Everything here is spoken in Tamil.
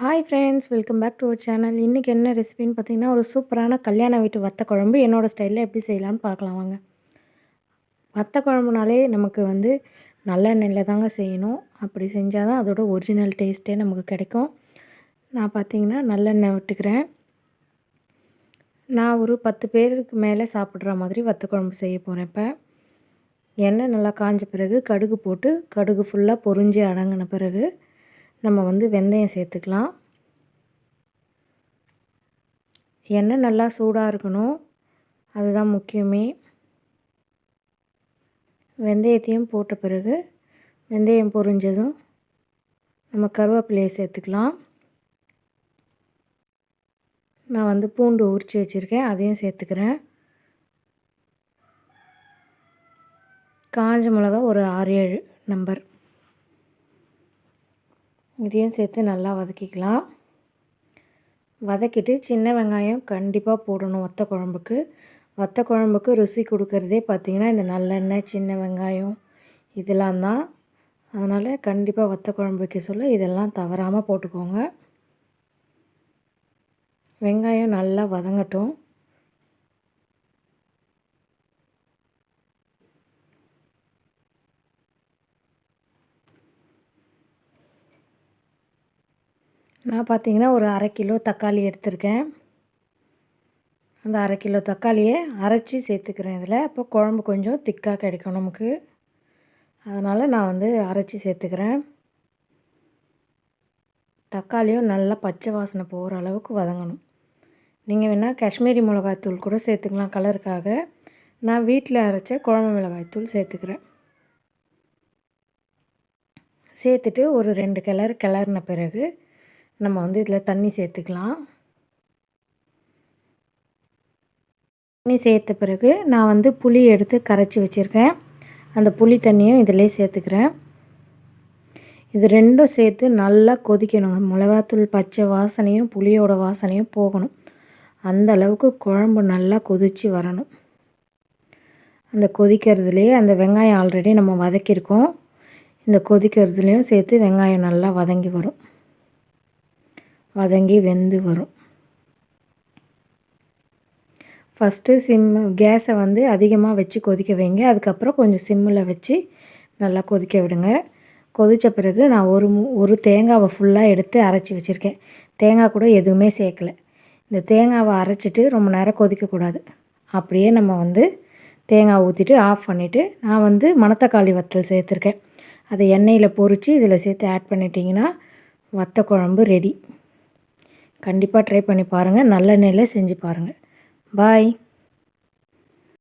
Hi friends welcome back to our channel இன்றைக்கி என்ன ரெசிபின்னு பார்த்தீங்கன்னா ஒரு சூப்பரான கல்யாண வீட்டு வத்த குழம்பு என்னோடய ஸ்டைலில் எப்படி செய்யலான்னு பார்க்கலாம் வாங்க. வத்த குழம்புனாலே நமக்கு வந்து நல்லெண்ணெயில் தாங்க செய்யணும். அப்படி செஞ்சால் தான் அதோட ஒரிஜினல் டேஸ்ட்டே நமக்கு கிடைக்கும். நான் பார்த்தீங்கன்னா நல்லெண்ணெய் விட்டுக்கிறேன். நான் ஒரு பத்து பேருக்கு மேலே சாப்பிட்ற மாதிரி வத்த குழம்பு செய்ய போகிறேன் இப்போ. எண்ணெய் நல்லா காஞ்ச பிறகு கடுகு போட்டு கடுகு ஃபுல்லாக பொறிஞ்சி அடங்கின பிறகு நம்ம வந்து வெந்தயம் சேர்த்துக்கலாம். எண்ணெய் நல்லா சூடாக இருக்கணும். அதுதான் முக்கியமே. வெந்தயத்தையும் போட்ட பிறகு வெந்தயம் பொரிஞ்சதும் நம்ம கருவேப்பிலையை சேர்த்துக்கலாம். நான் வந்து பூண்டு உரித்து வச்சுருக்கேன் அதையும் சேர்த்துக்கிறேன். காஞ்ச மிளகா ஒரு ஆறு ஏழு நம்பர். இதையும் சேர்த்து நல்லா வதக்கிக்கலாம். வதக்கிட்டு சின்ன வெங்காயம் கண்டிப்பாக போடணும் வத்த குழம்புக்கு. வத்த குழம்புக்கு ருசி கொடுக்கறதே பார்த்திங்கன்னா இந்த நல்லெண்ணெய் சின்ன வெங்காயம் இதெல்லாம் தான். அதனால் கண்டிப்பாக வத்த குழம்பு வைக்க சொல்ல இதெல்லாம் தவறாமல் போட்டுக்கோங்க. வெங்காயம் நல்லா வதங்கட்டும். நான் பார்த்தீங்கன்னா ஒரு அரை கிலோ தக்காளி எடுத்திருக்கேன். அந்த அரை கிலோ தக்காளியை அரைச்சி சேர்த்துக்கிறேன் இதில். அப்போ குழம்பு கொஞ்சம் திக்காக கிடைக்கும் நமக்கு. அதனால் நான் வந்து அரைச்சி சேர்த்துக்கிறேன். தக்காளியும் நல்லா பச்சை வாசனை போகிற அளவுக்கு வதங்கணும். நீங்கள் வேணால் காஷ்மீரி மிளகாய்த்தூள் கூட சேர்த்துக்கலாம் கலருக்காக. நான் வீட்டில் அரைச்ச குழம்பு மிளகாய்த்தூள் சேர்த்துக்கிறேன். சேர்த்துட்டு ஒரு ரெண்டு கிளறு கிளறின பிறகு நம்ம வந்து இதில் தண்ணி சேர்த்துக்கலாம். தண்ணி சேர்த்த பிறகு நான் வந்து புளி எடுத்து கரைச்சி வச்சுருக்கேன். அந்த புளி தண்ணியும் இதிலே சேர்த்துக்கிறேன். இது ரெண்டும் சேர்த்து நல்லா கொதிக்கணுங்க. மிளகாத்தூள் பச்சை வாசனையும் புளியோட வாசனையும் போகணும். அந்த அளவுக்கு குழம்பு நல்லா கொதித்து வரணும். அந்த கொதிக்கிறதுலேயே அந்த வெங்காயம் ஆல்ரெடி நம்ம வதக்கியிருக்கோம். இந்த கொதிக்கிறதுலேயும் சேர்த்து வெங்காயம் நல்லா வதங்கி வரும். வதங்கி வெந்து வரும். ஃபஸ்ட்டு சிம் கேஸை வந்து அதிகமாக வச்சு கொதிக்க வைங்க. அதுக்கப்புறம் கொஞ்சம் சிம்மில் வச்சு நல்லா கொதிக்க விடுங்க. கொதித்த பிறகு நான் ஒரு ஒரு தேங்காவை ஃபுல்லாக எடுத்து அரைச்சி வச்சுருக்கேன். தேங்காய் கூட எதுவுமே சேர்க்கலை. இந்த தேங்காவை அரைச்சிட்டு ரொம்ப நேரம் கொதிக்கக்கூடாது அப்படியே நம்ம வந்து தேங்காய் ஊற்றிட்டு ஆஃப் பண்ணிவிட்டு நான் வந்து மணத்தக்காளி வத்தல் சேர்த்துருக்கேன். அதை எண்ணெயில் பொறிச்சு இதில் சேர்த்து ஆட் பண்ணிட்டிங்கன்னா வத்த குழம்பு ரெடி கண்டிப்பாக ட்ரை பண்ணி பாருங்கள் நல்லெண்ணெயில் செஞ்சு பாருங்கள் பாய்